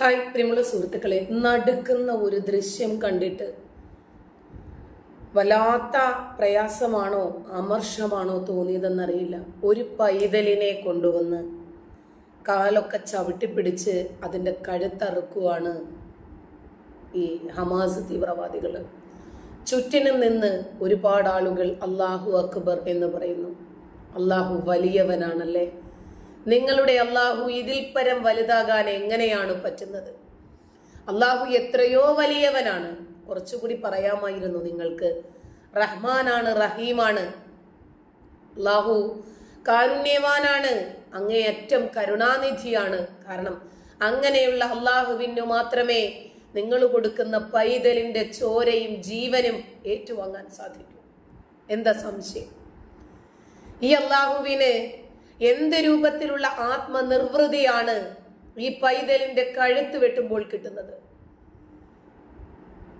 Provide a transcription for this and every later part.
Hi പ്രിയമുള്ള സുഹൃത്തുക്കളെ നടുക്കുന്ന ഒരു ദൃശ്യം കണ്ടിട്ട് വല്ലാത്ത പ്രയാസമാണോ അമർഷമാണോ തോന്നിയതെന്നറിയില്ല. ഒരു പൈതലിനെ കൊണ്ടുവന്ന് കാലൊക്കെ ചവിട്ടിപ്പിടിച്ച് അതിന്റെ കഴുത്തറുക്കുവാണ് ഈ ഹമാസ് തീവ്രവാദികൾ. ചുറ്റിനും നിന്ന് ഒരുപാട് ആളുകൾ അള്ളാഹു അക്ബർ എന്ന് പറയുന്നു. അള്ളാഹു വലിയവനാണല്ലേ? നിങ്ങളുടെ അള്ളാഹു ഇതിൽ പരം വലുതാകാൻ എങ്ങനെയാണ് പറ്റുന്നത്? അള്ളാഹു എത്രയോ വലിയവനാണ്. കുറച്ചുകൂടി പറയാമായിരുന്നു നിങ്ങൾക്ക്. റഹ്മാനാണ് റഹീമാണ്. അള്ളാഹു കാരുണ്യവാനാണ്. അങ്ങേയറ്റം കരുണാനിധിയാണ്. കാരണം അങ്ങനെയുള്ള അള്ളാഹുവിനു മാത്രമേ നിങ്ങൾ കൊടുക്കുന്ന പൈതലിന്റെ ചോരയും ജീവനും ഏറ്റുവാങ്ങാൻ സാധിക്കൂ. എന്താ സംശയം? ഈ അള്ളാഹുവിന് എന്ത് രൂപത്തിലുള്ള ആത്മനിർവൃതിയാണ് ഈ പൈതലിന്റെ കഴുത്ത് വെട്ടുമ്പോൾ കിട്ടുന്നത്?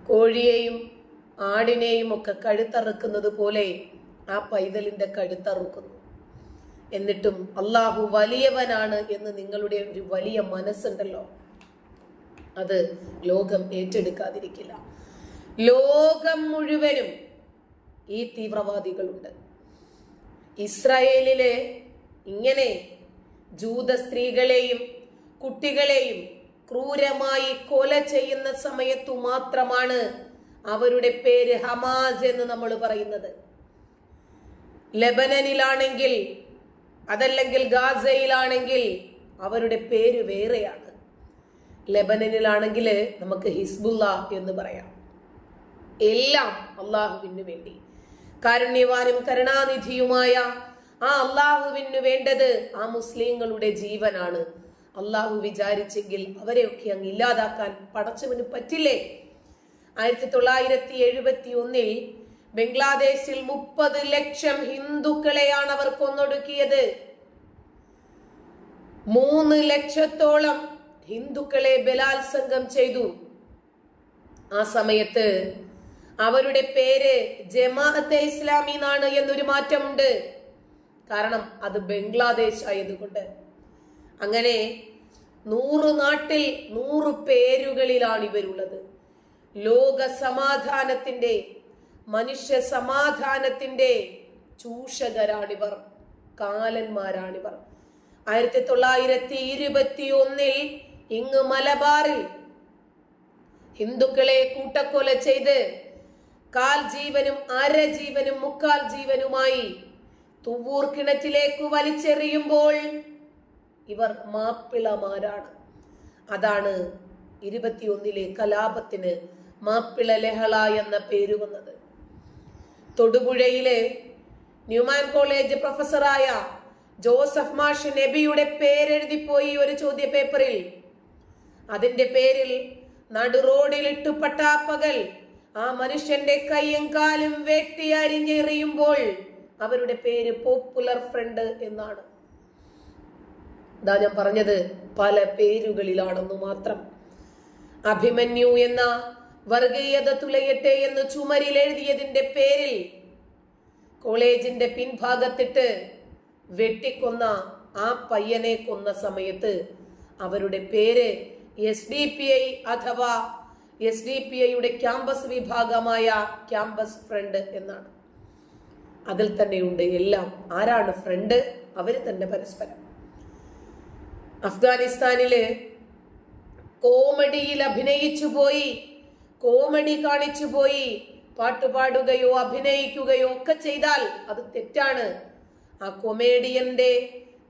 കോഴിയെയും ആടിനെയും ഒക്കെ കഴുത്തറുക്കുന്നത് പോലെ ആ പൈതലിന്റെ കഴുത്തറുക്കുന്നു. എന്നിട്ടും അള്ളാഹു വലിയവനാണ് എന്ന് നിങ്ങളുടെ ഒരു വലിയ മനസ്സുണ്ടല്ലോ. അത് ലോകം ഏറ്റെടുക്കാതിരിക്കില്ല. ലോകം മുഴുവനും ഈ തീവ്രവാദികളുണ്ട്. ഇസ്രായേലിലെ ഇങ്ങനെ ജൂത സ്ത്രീകളെയും കുട്ടികളെയും ക്രൂരമായി കൊല ചെയ്യുന്ന സമയത്തു മാത്രമാണ് അവരുടെ പേര് ഹമാസ് എന്ന് നമ്മൾ പറയുന്നത്. ലബനനിലാണെങ്കിൽ അതല്ലെങ്കിൽ ഗാസയിലാണെങ്കിൽ അവരുടെ പേര് വേറെയാണ്. ലബനനിലാണെങ്കിൽ നമുക്ക് ഹിസ്ബുല്ല എന്ന് പറയാം. എല്ലാം അള്ളാഹുവിന് വേണ്ടി. കാരുണ്യവാനും കരുണാനിധിയുമായ ആ അള്ളാഹുവിന് വേണ്ടത് ആ മുസ്ലിങ്ങളുടെ ജീവനാണ്. അള്ളാഹു വിചാരിച്ചെങ്കിൽ അവരെയൊക്കെ അങ്ങ് ഇല്ലാതാക്കാൻ പടച്ചവന് പറ്റില്ലേ? ആയിരത്തി തൊള്ളായിരത്തി എഴുപത്തി ഒന്നിൽ ബംഗ്ലാദേശിൽ മുപ്പത് ലക്ഷം ഹിന്ദുക്കളെയാണ് അവർ കൊന്നൊടുക്കിയത്. മൂന്ന് ലക്ഷത്തോളം ഹിന്ദുക്കളെ ബലാത്സംഗം ചെയ്തു. ആ സമയത്ത് അവരുടെ പേര് ജമാഅത്തെ ഇസ്ലാമി എന്നാണ് എന്നൊരു മാറ്റമുണ്ട്. കാരണം അത് ബംഗ്ലാദേശ് ആയതുകൊണ്ട്. അങ്ങനെ നൂറ് നാട്ടിൽ നൂറ് പേരുകളിലാണ് ഇവരുള്ളത്. ലോക സമാധാനത്തിന്റെ മനുഷ്യ സമാധാനത്തിന്റെ ചൂഷകരാണിവർ കാലന്മാരാണിവർ. ആയിരത്തി തൊള്ളായിരത്തി ഇരുപത്തി ഒന്നിൽ ഇങ്ങ് മലബാറിൽ ഹിന്ദുക്കളെ കൂട്ടക്കൊല ചെയ്ത് കാൽ ജീവനും അര ജീവനും മുക്കാൽ ജീവനുമായി തുവൂർ കിണറ്റിലേക്ക് വലിച്ചെറിയുമ്പോൾ ഇവർ മാപ്പിളമാരാണ്. അതാണ് ഇരുപത്തിയൊന്നിലെ കലാപത്തിന് മാപ്പിള ലഹള എന്ന പേര് വന്നത്. തൊടുപുഴയിലെ ന്യൂമാൻ കോളേജ് പ്രൊഫസറായ ജോസഫ് മാഷ് നബിയുടെ പേരെഴുതിപ്പോയി ഒരു ചോദ്യ പേപ്പറിൽ അതിന്റെ പേരിൽ നടു റോഡിലിട്ടു പട്ടാപ്പകൽ ആ മനുഷ്യന്റെ കൈയും കാലും വെട്ടി അരിഞ്ഞെറിയുമ്പോൾ അവരുടെ പേര് പോപ്പുലർ ഫ്രണ്ട് എന്നാണ്. ഇതാ ഞാൻ പറഞ്ഞത് പല പേരുകളിലാണെന്നു മാത്രം. അഭിമന്യു എന്ന വർഗീയത തുലയട്ടെ എന്ന് ചുമരിൽ എഴുതിയതിന്റെ പേരിൽ കോളേജിന്റെ പിൻഭാഗത്തിട്ട് വെട്ടിക്കൊന്ന ആ പയ്യനെ കൊന്ന സമയത്ത് അവരുടെ പേര് എസ് ഡി പി ഐ അഥവാ എസ് ഡി പി ഐയുടെ ക്യാമ്പസ് വിഭാഗമായ ക്യാമ്പസ് ഫ്രണ്ട് എന്നാണ്. അതിൽ തന്നെയുണ്ട് എല്ലാം. ആരാണ് ഫ്രണ്ട് അവർ തന്നെ പരസ്പരം. അഫ്ഗാനിസ്ഥാനിൽ കോമഡിയിൽ അഭിനയിച്ചു പോയി കോമഡി കാണിച്ചു പോയി പാട്ടുപാടുകയോ അഭിനയിക്കുകയോ ഒക്കെ ചെയ്താൽ അത് തെറ്റാണ്. ആ കൊമേഡിയന്റെ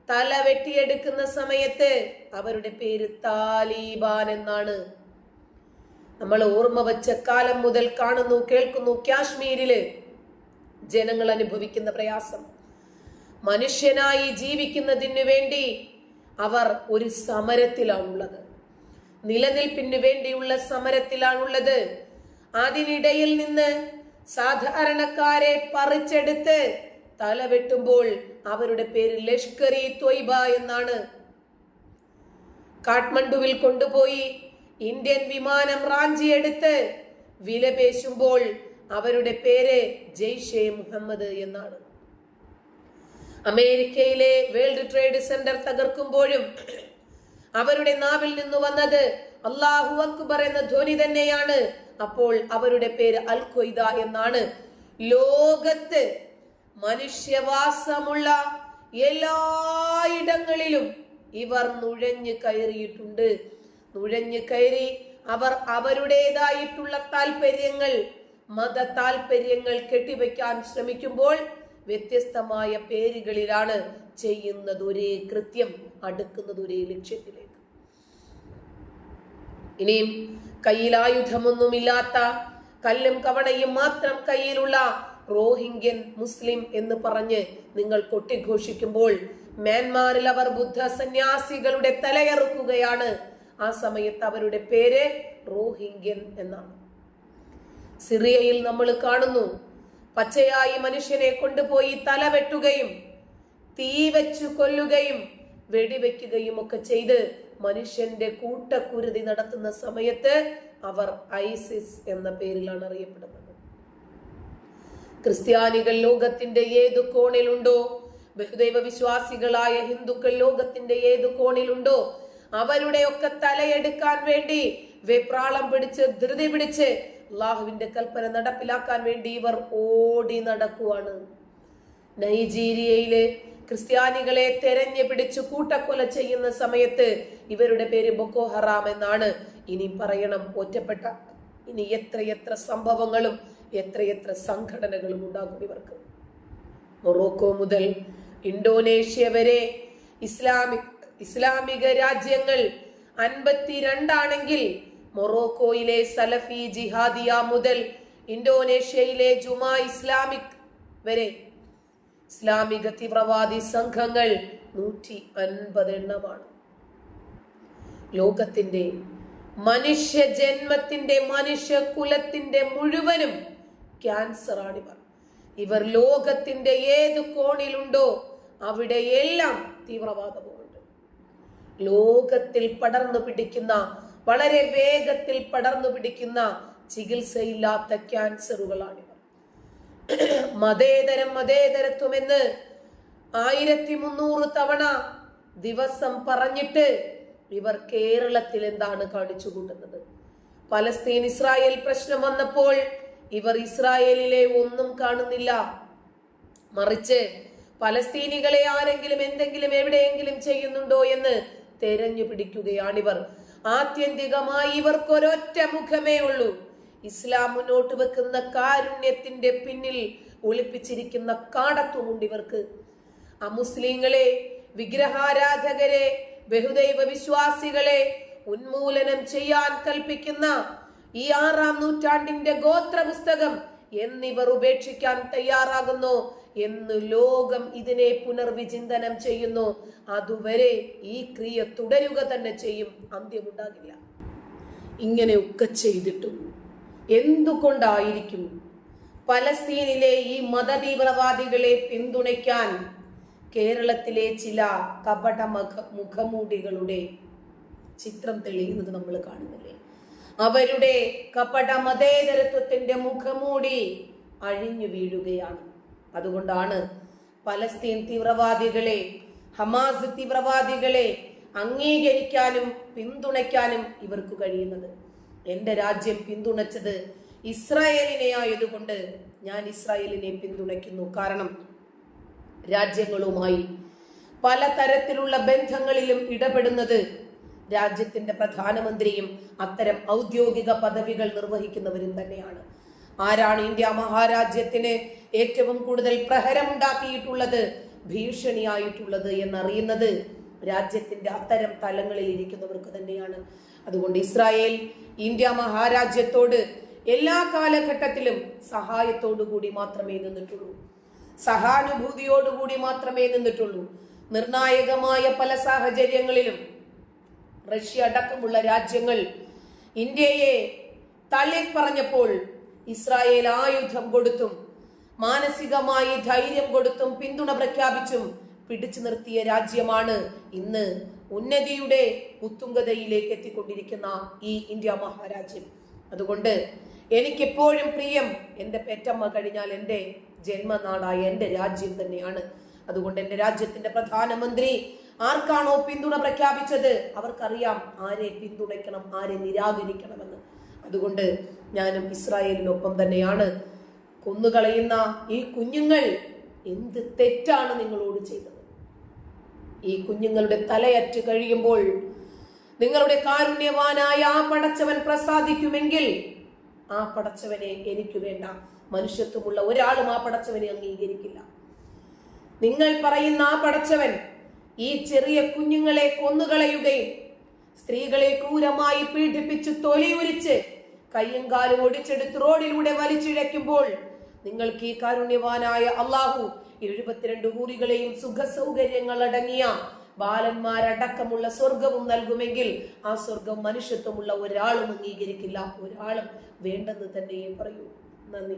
തല വെട്ടിയെടുക്കുന്ന സമയത്ത് അവരുടെ പേര് താലിബാൻ എന്നാണ്. നമ്മൾ ഓർമ്മ വച്ച കാലം മുതൽ കാണുന്നു കേൾക്കുന്നു കാശ്മീരിൽ. ജനങ്ങൾ അനുഭവിക്കുന്ന പ്രയാസം. മനുഷ്യനായി ജീവിക്കുന്നതിന് വേണ്ടി അവർ ഒരു സമരത്തിലാണുള്ളത് നിലനിൽപ്പിന് വേണ്ടിയുള്ള സമരത്തിലാണുള്ളത് അതിനിടയിൽ നിന്ന് സാധാരണക്കാരെ പറിച്ചെടുത്ത് തല വെട്ടുമ്പോൾ അവരുടെ പേര് ലഷ്കർ ഇ ത്വയ്ബ എന്നാണ്. കാഠ്മണ്ഡുവിൽ കൊണ്ടുപോയി ഇന്ത്യൻ വിമാനം റാഞ്ചിയെടുത്ത് വിലപേശുമ്പോൾ അവരുടെ പേര് ജെയ്ഷെ മുഹമ്മദ് എന്നാണ്. അമേരിക്കയിലെ വേൾഡ് ട്രേഡ് സെന്റർ തകർക്കുമ്പോഴും അവരുടെ നാവിൽ നിന്ന് വന്നത് അള്ളാഹു അക്ബർ എന്ന ധ്വനി തന്നെയാണ്. അപ്പോൾ അവരുടെ പേര് അൽ ഖ്വയ്ദ എന്നാണ്. ലോകത്ത് മനുഷ്യവാസമുള്ള എല്ലായിടങ്ങളിലും ഇവർ നുഴഞ്ഞു കയറിയിട്ടുണ്ട്. നുഴഞ്ഞു കയറി അവർ അവരുടേതായിട്ടുള്ള താല്പര്യങ്ങൾ മത താല്പര്യങ്ങൾ കെട്ടിവെക്കാൻ ശ്രമിക്കുമ്പോൾ വ്യത്യസ്തമായ പേരുകളിലാണ് ചെയ്യുന്നത് ഒരേ കൃത്യം അടുക്കുന്നത് ഒരേ ലക്ഷ്യത്തിലേക്ക്. ഇനിയും കയ്യിൽ കല്ലും കവണയും മാത്രം കയ്യിലുള്ള റോഹിംഗ്യൻ മുസ്ലിം എന്ന് പറഞ്ഞ് നിങ്ങൾ കൊട്ടിഘോഷിക്കുമ്പോൾ മ്യാൻമാറിൽ അവർ ബുദ്ധ സന്യാസികളുടെ തലയറുക്കുകയാണ്. ആ സമയത്ത് അവരുടെ പേര് റോഹിംഗ്യൻ എന്നാണ്. സിറിയയിൽ നമ്മൾ കാണുന്നു. പച്ചയായി മനുഷ്യനെ കൊണ്ടുപോയി തല വെട്ടുകയും തീ വെച്ചു കൊല്ലുകയും വെടിവെക്കുകയും ഒക്കെ ചെയ്ത് മനുഷ്യന്റെ കൂട്ടക്കുരുതി നടത്തുന്ന സമയത്ത് അവർ ഐസിസ് എന്ന പേരിലാണ് അറിയപ്പെടുന്നത്. ക്രിസ്ത്യാനികൾ ലോകത്തിന്റെ ഏത് കോണിലുണ്ടോ ബഹുദൈവ വിശ്വാസികളായ ഹിന്ദുക്കൾ ലോകത്തിന്റെ ഏത് കോണിലുണ്ടോ അവരുടെ ഒക്കെ തലയെടുക്കാൻ വേണ്ടി വെപ്രാളം പിടിച്ച് ധൃതി പിടിച്ച് അള്ളാഹുവിന്റെ കൽപ്പന നടപ്പിലാക്കാൻ വേണ്ടി ഇവർ ഓടി നടക്കുവാണ്. നൈജീരിയയിലെ ക്രിസ്ത്യാനികളെ തെരഞ്ഞു പിടിച്ച് കൂട്ടക്കൊല ചെയ്യുന്ന സമയത്ത് ഇവരുടെ പേര് ബൊക്കോ ഹറാം എന്നാണ്. ഇനി പറയണം ഒറ്റപ്പെട്ട ഇനി എത്രയെത്ര സംഭവങ്ങളും എത്രയെത്ര സംഘടനകളും ഉണ്ടാകും ഇവർക്ക്. മൊറോക്കോ മുതൽ ഇന്തോനേഷ്യ വരെ ഇസ്ലാമിക് ഇസ്ലാമിക രാജ്യങ്ങൾ അൻപത്തിരണ്ടാണെങ്കിൽ മൊറോക്കോയിലെ സലഫി ജിഹാദിയ മുതൽ ഇന്തോനേഷ്യയിലെ ജുമാ ഇസ്ലാമിക് വരെ ഇസ്ലാമിക തീവ്രവാദി സംഘങ്ങൾ നൂറ്റി അൻപത് എണ്ണമാണ്. ലോകത്തിന്റെ മനുഷ്യ ജന്മത്തിന്റെ മനുഷ്യ കുലത്തിന്റെ മുഴുവനും ക്യാൻസർ ആണിവർ ഇവർ ലോകത്തിന്റെ ഏത് കോണിലുണ്ടോ അവിടെയെല്ലാം തീവ്രവാദവുമുണ്ട് ലോകത്തിൽ പടർന്നു പിടിക്കുന്ന വളരെ വേഗത്തിൽ പടർന്നു പിടിക്കുന്ന ചികിത്സയില്ലാത്ത ക്യാൻസറുകളാണിവ. മതേതരം മതേതരത്വമെന്ന് ആയിരത്തി മുന്നൂറ് തവണ ദിവസം പറഞ്ഞിട്ട് ഇവർ കേരളത്തിൽ എന്താണ് കാണിച്ചു കൂട്ടുന്നത് പലസ്തീൻ ഇസ്രായേൽ പ്രശ്നം വന്നപ്പോൾ ഇവർ ഇസ്രായേലിലെ ഒന്നും കാണുന്നില്ല. മറിച്ച് പലസ്തീനികളെ ആരെങ്കിലും എന്തെങ്കിലും എവിടെയെങ്കിലും ചെയ്യുന്നുണ്ടോ എന്ന് തെരഞ്ഞു പിടിക്കുകയാണിവർ. ആത്യന്തികമായി ഇവർക്കൊരൊറ്റ മുഖമേ ഉള്ളൂ. ഇസ്ലാം മുന്നോട്ട് വെക്കുന്ന കാരുണ്യത്തിന്റെ പിന്നിൽ ഒളിപ്പിച്ചിരിക്കുന്ന കാടത്വമുണ്ട് ഇവർക്ക്. ആ മുസ്ലിങ്ങളെ വിഗ്രഹാരാധകരെ ബഹുദൈവ വിശ്വാസികളെ ഉന്മൂലനം ചെയ്യാൻ കൽപ്പിക്കുന്ന ഈ ആറാം നൂറ്റാണ്ടിന്റെ ഗോത്ര പുസ്തകം എന്നിവർ ഉപേക്ഷിക്കാൻ തയ്യാറാകുന്നു. എന്ന് ലോകം ഇതിനെ പുനർവിചിന്തനം ചെയ്യുന്നു. അതുവരെ ഈ ക്രിയ തുടരുക തന്നെ ചെയ്യും. അന്ത്യമുണ്ടാകില്ല. ഇങ്ങനെയൊക്കെ ചെയ്തിട്ടും എന്തുകൊണ്ടായിരിക്കും പലസ്തീനിലെ ഈ മതതീവ്രവാദികളെ പിന്തുണയ്ക്കാൻ കേരളത്തിലെ ചില കപട മുഖ മുഖമൂടികളുടെ ചിത്രം തെളിയുന്നത് നമ്മൾ കാണുന്നില്ലേ? അവരുടെ കപട മതേതരത്വത്തിന്റെ മുഖമൂടി അഴിഞ്ഞു വീഴുകയാണ്. അതുകൊണ്ടാണ് പലസ്തീൻ തീവ്രവാദികളെ ഹമാസ് തീവ്രവാദികളെ അംഗീകരിക്കാനും പിന്തുണയ്ക്കാനും ഇവർക്ക് കഴിയുന്നത്. എന്റെ രാജ്യം പിന്തുണച്ചത് ഇസ്രായേലിനെ ആയതുകൊണ്ട് ഞാൻ ഇസ്രായേലിനെ പിന്തുണയ്ക്കുന്നു. കാരണം രാജ്യങ്ങളുമായി പലതരത്തിലുള്ള ബന്ധങ്ങളിലും ഇടപെടുന്നത് രാജ്യത്തിന്റെ പ്രധാനമന്ത്രിയും അത്തരം ഔദ്യോഗിക പദവികൾ നിർവഹിക്കുന്നവരും തന്നെയാണ്. ആരാണ് ഇന്ത്യ മഹാരാജ്യത്തിന് ഏറ്റവും കൂടുതൽ പ്രഹരമുണ്ടാക്കിയിട്ടുള്ളത്? ഭീഷണിയായിട്ടുള്ളത് എന്നറിയുന്നത് രാജ്യത്തിന്റെ അത്തരം തലങ്ങളിൽ ഇരിക്കുന്നവർക്ക് തന്നെയാണ്. അതുകൊണ്ട് ഇസ്രായേൽ ഇന്ത്യ മഹാരാജ്യത്തോട് എല്ലാ കാലഘട്ടത്തിലും സഹായത്തോടു കൂടി മാത്രമേ നിന്നിട്ടുള്ളൂ. സഹാനുഭൂതിയോടുകൂടി മാത്രമേ നിന്നിട്ടുള്ളൂ. നിർണായകമായ പല സാഹചര്യങ്ങളിലും റഷ്യ അടക്കമുള്ള രാജ്യങ്ങൾ ഇന്ത്യയെ തള്ളി പറഞ്ഞപ്പോൾ ഇസ്രായേൽ ആയുധം കൊടുത്തും മാനസികമായി ധൈര്യം കൊടുത്തും പിന്തുണ പ്രഖ്യാപിച്ചും പിടിച്ചു നിർത്തിയ രാജ്യമാണ് ഇന്ന് ഉന്നതിയുടെ ഉത്തുംഗതയിലേക്ക് എത്തിക്കൊണ്ടിരിക്കുന്ന ഈ ഇന്ത്യ മഹാരാജ്യം. അതുകൊണ്ട് എനിക്കെപ്പോഴും പ്രിയം എന്റെ പെറ്റമ്മ കഴിഞ്ഞാൽ എന്റെ ജന്മനാടായ എന്റെ രാജ്യം തന്നെയാണ്. അതുകൊണ്ട് എന്റെ രാജ്യത്തിന്റെ പ്രധാനമന്ത്രി ആർക്കാണോ പിന്തുണ പ്രഖ്യാപിച്ചത്? അവർക്കറിയാം ആരെ പിന്തുണയ്ക്കണം ആരെ നിരാകരിക്കണമെന്ന്. അതുകൊണ്ട് ഞാനും ഇസ്രായേലിനൊപ്പം തന്നെയാണ്. കൊന്നുകളയുന്ന ഈ കുഞ്ഞുങ്ങൾ എന്ത് തെറ്റാണ് നിങ്ങളോട് ചെയ്തത്? ഈ കുഞ്ഞുങ്ങളുടെ തലയറ്റ് കഴിയുമ്പോൾ നിങ്ങളുടെ കാരുണ്യവാനായ ആ പടച്ചവൻ പ്രസാദിക്കുമെങ്കിൽ ആ പടച്ചവനെ എനിക്ക് വേണ്ട. മനുഷ്യത്വമുള്ള ഒരാളും ആ പടച്ചവനെ അംഗീകരിക്കില്ല. നിങ്ങൾ പറയുന്ന ആ പടച്ചവൻ ഈ ചെറിയ കുഞ്ഞുങ്ങളെ കൊന്നുകളയുകയും സ്ത്രീകളെ ക്രൂരമായി പീഡിപ്പിച്ച് തൊലിയുരിച്ച് കയ്യും കാലും ഒടിച്ചെടുത്ത് റോഡിലൂടെ വലിച്ചിഴയ്ക്കുമ്പോൾ നിങ്ങൾക്ക് ഈ കാരുണ്യവാനായ അള്ളാഹു എഴുപത്തിരണ്ട് കൂറികളെയും സുഖ സൗകര്യങ്ങൾ അടങ്ങിയ ബാലന്മാരടക്കമുള്ള സ്വർഗവും നൽകുമെങ്കിൽ ആ സ്വർഗം മനുഷ്യത്വമുള്ള ഒരാളും അംഗീകരിക്കില്ല. ഒരാളും വേണ്ടെന്ന് തന്നെ പറയൂ. നന്ദി.